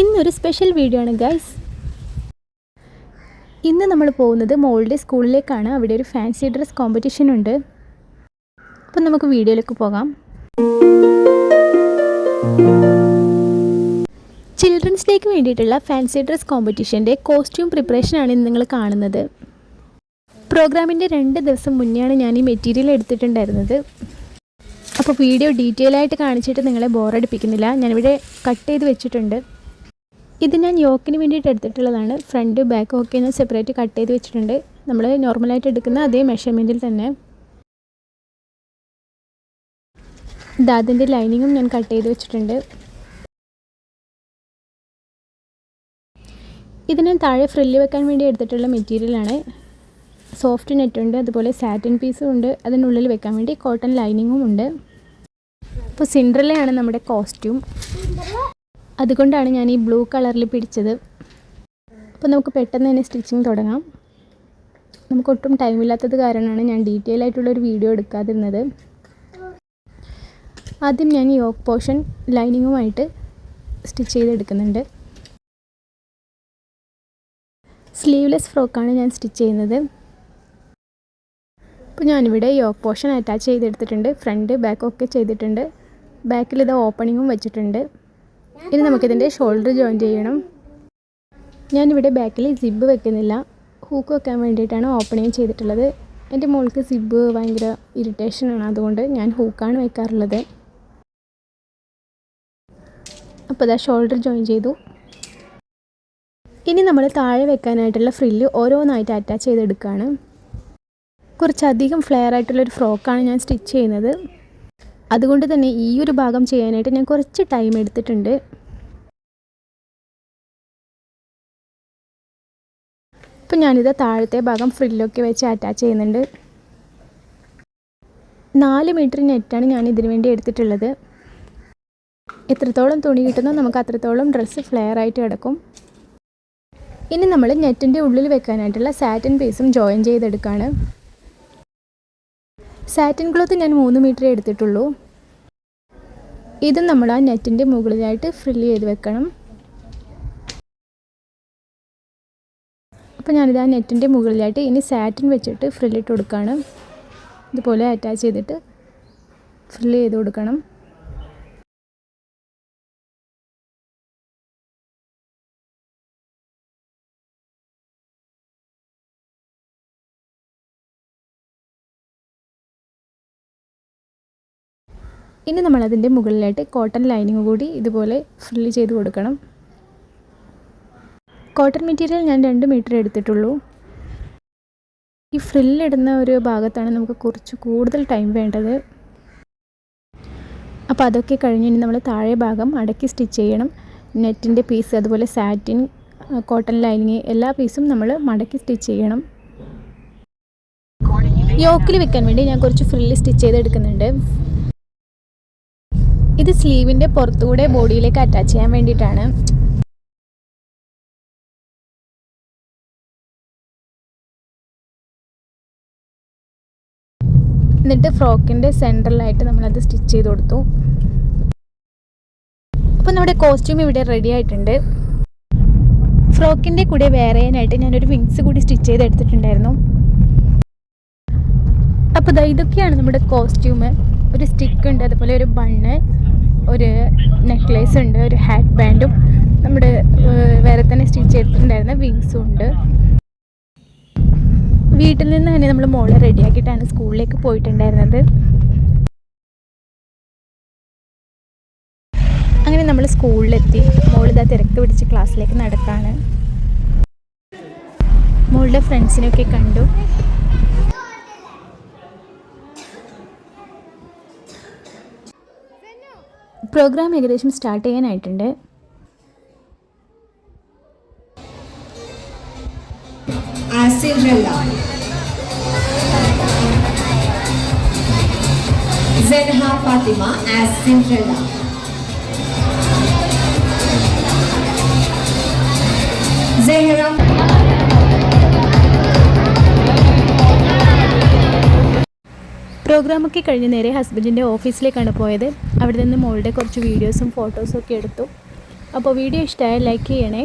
ഇന്നൊരു special video ആണ് guys ഇന്ന് നമ്മൾ പോകുന്നത് മോളുടെ സ്കൂളിലേക്കാണ്. അവിടെ ഒരു ഫാൻസി ഡ്രസ് കോമ്പറ്റീഷൻ ഉണ്ട്. അപ്പം നമുക്ക് വീഡിയോയിലേക്ക് പോകാം. ചിൽഡ്രൻസ് ഡേക്ക് വേണ്ടിയിട്ടുള്ള ഫാൻസി ഡ്രസ് കോമ്പറ്റീഷന്റെ കോസ്റ്റ്യൂം പ്രിപ്പറേഷനാണ് ഇന്ന് നിങ്ങൾ കാണുന്നത്. പ്രോഗ്രാമിന്റെ രണ്ട് ദിവസം മുന്നെയാണ് ഞാൻ ഈ മെറ്റീരിയൽ എടുത്തിട്ടുണ്ടായിരുന്നത്. അപ്പോൾ വീഡിയോ ഡീറ്റെയിൽ ആയിട്ട് കാണിച്ചിട്ട് നിങ്ങളെ ബോറടിപ്പിക്കുന്നില്ല ഞാനിവിടെ കട്ട് ചെയ്ത് വെച്ചിട്ടുണ്ട്. ഇത് ഞാൻ യോക്കിന് വേണ്ടിയിട്ട് എടുത്തിട്ടുള്ളതാണ്. ഫ്രണ്ട് ബാക്ക് ഒക്കെ ഞാൻ സെപ്പറേറ്റ് കട്ട് ചെയ്ത് വെച്ചിട്ടുണ്ട്. നമ്മൾ നോർമലായിട്ട് എടുക്കുന്ന അതേ മെഷർമെന്റിൽ തന്നെ. ദാദിന്റെ ലൈനിങ്ങും ഞാൻ കട്ട് ചെയ്ത് വെച്ചിട്ടുണ്ട്. ഇത് ഞാൻ താഴെ ഫ്രില്ല് വെക്കാൻ വേണ്ടി എടുത്തിട്ടുള്ള മെറ്റീരിയലാണ് സോഫ്റ്റ് നെറ്റുണ്ട് അതുപോലെ സാറ്റിൻ പീസും ഉണ്ട്. അതിനുള്ളിൽ വെക്കാൻ വേണ്ടി കോട്ടൺ ലൈനിങ്ങും ഉണ്ട്. അപ്പോൾ സിൻഡ്രലയാണ് നമ്മുടെ കോസ്റ്റ്യൂം അതുകൊണ്ടാണ് ഞാൻ ഈ ബ്ലൂ കളറിൽ പിടിച്ചത്. അപ്പോൾ നമുക്ക് പെട്ടെന്ന് തന്നെ സ്റ്റിച്ചിങ് തുടങ്ങാം. നമുക്ക് ഒട്ടും ടൈമില്ലാത്തത് കാരണമാണ് ഞാൻ ഡീറ്റെയിൽ ആയിട്ടുള്ള ഒരു വീഡിയോ എടുക്കാതിരുന്നത്. ആദ്യം ഞാൻ ഈ യോക്ക് പോർഷൻ ലൈനിങ്ങുമായിട്ട് സ്റ്റിച്ച് ചെയ്തെടുക്കുന്നുണ്ട്. സ്ലീവ്ലെസ് ഫ്രോക്കാണ് ഞാൻ സ്റ്റിച്ച് ചെയ്യുന്നത്. അപ്പോൾ ഞാനിവിടെ യോക്ക് പോർഷൻ അറ്റാച്ച് ചെയ്തെടുത്തിട്ടുണ്ട്. ഫ്രണ്ട് ബാക്ക് ഒക്കെ ചെയ്തിട്ടുണ്ട്. ബാക്കിൽ ഇത് ഓപ്പണിങ്ങും വെച്ചിട്ടുണ്ട്. ഇനി നമുക്കിതിന്റെ ഷോൾഡർ ജോയിൻ ചെയ്യണം. ഞാനിവിടെ ബാക്കിൽ സിബ് വെക്കുന്നില്ല. ഹൂക്ക് വെക്കാൻ വേണ്ടിയിട്ടാണ് ഓപ്പണിങ് ചെയ്തിട്ടുള്ളത്. എന്റെ മോൾക്ക് സിബ് ഭയങ്കര ഇറിറ്റേഷനാണ് അതുകൊണ്ട് ഞാൻ ഹൂക്കാണ് വെക്കാറുള്ളത്. അപ്പോൾ ഇതാ ഷോൾഡർ ജോയിൻ ചെയ്തു. ഇനി നമ്മൾ താഴെ വെക്കാനായിട്ടുള്ള ഫ്രില്ല് ഓരോന്നായിട്ട് അറ്റാച്ച് ചെയ്തെടുക്കുകയാണ് കുറച്ചധികം ഫ്ലെയർ ആയിട്ടുള്ളൊരു ഫ്രോക്കാണ് ഞാൻ സ്റ്റിച്ച് ചെയ്യുന്നത്. അതുകൊണ്ട് തന്നെ ഈ ഒരു ഭാഗം ചെയ്യാനായിട്ട് ഞാൻ കുറച്ച് ടൈം എടുത്തിട്ടുണ്ട്. ഇപ്പം ഞാനിത് താഴത്തെ ഭാഗം ഫ്രില്ലൊക്കെ വെച്ച് അറ്റാച്ച് ചെയ്യുന്നുണ്ട്. നാല് മീറ്റർ നെറ്റാണ് ഞാൻ ഇതിനു വേണ്ടി എടുത്തിട്ടുള്ളത്. എത്രത്തോളം തുണി കിട്ടുന്നോ നമുക്ക് അത്രത്തോളം ഡ്രസ്സ് ഫ്ലെയർ ആയിട്ട് കിടക്കും. ഇനി നമ്മൾ നെറ്റിന്റെ ഉള്ളിൽ വെക്കാനായിട്ടുള്ള സാറ്റിൻ പീസും ജോയിൻ ചെയ്തെടുക്കുകയാണ് സാറ്റിൻ ക്ലോത്ത് ഞാൻ മൂന്ന് മീറ്റർ എടുത്തിട്ടുള്ളൂ. ഇത് നമ്മൾ ആ നെറ്റിന്റെ മുകളിലായിട്ട് ഫ്രില്ല് ചെയ്ത് വെക്കണം. അപ്പോൾ ഞാനിത് ആ നെറ്റിന്റെ മുകളിലായിട്ട് ഇനി സാറ്റിൻ വെച്ചിട്ട് ഫ്രില്ലിട്ട് കൊടുക്കുകയാണ് ഇതുപോലെ അറ്റാച്ച് ചെയ്തിട്ട് ഫ്രില്ല് ചെയ്ത് കൊടുക്കണം. ഇനി നമ്മളതിന്റെ മുകളിലായിട്ട് കോട്ടൺ ലൈനിങ് കൂടി ഇതുപോലെ ഫ്രില്ല് ചെയ്ത് കൊടുക്കണം. കോട്ടൺ മെറ്റീരിയൽ ഞാൻ രണ്ട് മീറ്റർ എടുത്തിട്ടുള്ളൂ. ഈ ഫ്രില്ലിടുന്ന ഒരു ഭാഗത്താണ് നമുക്ക് കുറച്ച് കൂടുതൽ ടൈം വേണ്ടത്. അപ്പോൾ അതൊക്കെ കഴിഞ്ഞ് ഇനി നമ്മൾ താഴെ ഭാഗം അടക്കി സ്റ്റിച്ച് ചെയ്യണം. നെറ്റിന്റെ പീസ് അതുപോലെ സാറ്റിൻ കോട്ടൺ ലൈനിങ് എല്ലാ പീസും നമ്മൾ മടക്കി സ്റ്റിച്ച് ചെയ്യണം. യോക്കിൽ വെക്കാൻ വേണ്ടി ഞാൻ കുറച്ച് ഫ്രില്ല് സ്റ്റിച്ച് ചെയ്തെടുക്കുന്നുണ്ട്. ഇത് സ്ലീവിന്റെ പുറത്തുകൂടെ ബോഡിയിലേക്ക് അറ്റാച്ച് ചെയ്യാൻ വേണ്ടിയിട്ടാണ്. എന്നിട്ട് ഫ്രോക്കിന്റെ സെന്ററിലായിട്ട് നമ്മളത് സ്റ്റിച്ച് ചെയ്ത് കൊടുത്തു. അപ്പോൾ നമ്മുടെ കോസ്റ്റ്യൂം ഇവിടെ റെഡി ആയിട്ടുണ്ട്. ഫ്രോക്കിന്റെ കൂടെ വേറെയാനായിട്ട് ഞാനൊരു വിങ്സ് കൂടി സ്റ്റിച്ച് ചെയ്ത് എടുത്തിട്ടുണ്ടായിരുന്നു. അപ്പോൾ ഇതൊക്കെയാണ് നമ്മുടെ കോസ്റ്റ്യൂമ് ഒരു സ്റ്റിക്ക് ഉണ്ട് അതുപോലെ ഒരു ബണ്ണ്. ഒരു നെക്ലേസ് ഉണ്ട് ഒരു ഹാറ്റ് ബാൻഡും നമ്മുടെ വേറെ തന്നെ സ്റ്റിച്ച് ചെയ്തിട്ടുണ്ടായിരുന്ന വിങ്സും ഉണ്ട്. വീട്ടിൽ നിന്ന് തന്നെ നമ്മൾ മോളെ റെഡിയാക്കിയിട്ടാണ് സ്കൂളിലേക്ക് പോയിട്ടുണ്ടായിരുന്നത്. അങ്ങനെ നമ്മൾ സ്കൂളിലെത്തി. മോളിതാ തിരക്ക് പിടിച്ച് ക്ലാസ്സിലേക്ക് നടക്കാണ്. മോളുടെ ഫ്രണ്ട്സിനെയൊക്കെ കണ്ടു. പ്രോഗ്രാം ഏകദേശം സ്റ്റാർട്ട് ചെയ്യാനായിട്ടുണ്ട്. Zenha Fatima as Cinderella. പ്രോഗ്രാമൊക്കെ കഴിഞ്ഞ് നേരെ ഹസ്ബൻഡിന്റെ ഓഫീസിലേക്കാണ് പോയത്. അവിടെ നിന്ന് മോളുടെ കുറച്ച് വീഡിയോസും ഫോട്ടോസും ഒക്കെ എടുത്തു. അപ്പോൾ വീഡിയോ ഇഷ്ടമായാൽ ലൈക്ക് ചെയ്യണേ.